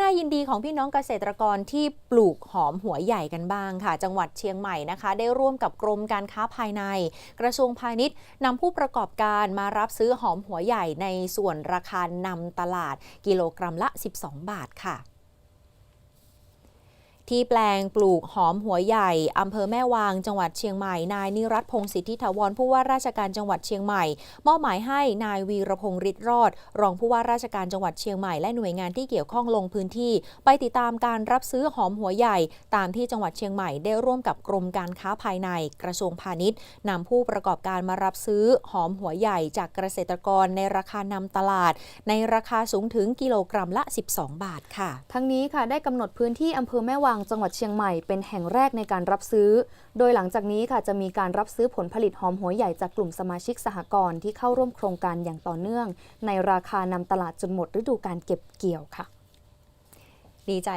น่ายินดีของพี่น้องเกษตรกรที่ปลูกหอมหัวใหญ่กันบ้างค่ะ จังหวัดเชียงใหม่นะคะ ได้ร่วมกับกรมการค้าภายใน กระทรวงพาณิชย์นำผู้ประกอบการมารับซื้อหอมหัวใหญ่ในส่วนราคานำตลาดกิโลกรัมละ 12 บาทค่ะ ที่แปลงปลูกหอมหัวใหญ่อำเภอแม่วางจังหวัดเชียงใหม่ นายนิรัตพงศ์สิทธิถาวรผู้ว่าราชการจังหวัดเชียงใหม่ มอบหมายให้นายวีรพงศ์ฤทธิ์รอด รองผู้ว่าราชการจังหวัดเชียงใหม่และหน่วยงานที่เกี่ยวข้องลงพื้นที่ ไปติดตามการรับซื้อหอมหัวใหญ่ ตามที่จังหวัดเชียงใหม่ได้ร่วมกับกรมการค้าภายในกระทรวงพาณิชย์นำผู้ประกอบการมารับซื้อหอมหัวใหญ่ จากเกษตรกรในราคานำตลาด ในราคาสูงถึงกิโลกรัมละ 12 บาทค่ะ ทั้งนี้ค่ะได้กำหนดพื้นที่อำเภอแม่วางจังหวัดเชียงใหม่เป็นแห่งแรกในการรับซื้อ โดยหลังจากนี้ค่ะจะมีการรับซื้อผลผลิตหอมหัวใหญ่จากกลุ่มสมาชิกสหกรณ์ที่เข้าร่วมโครงการอย่างต่อเนื่อง ในราคานำตลาดจนหมดฤดูการเก็บเกี่ยวค่ะ ดีใจ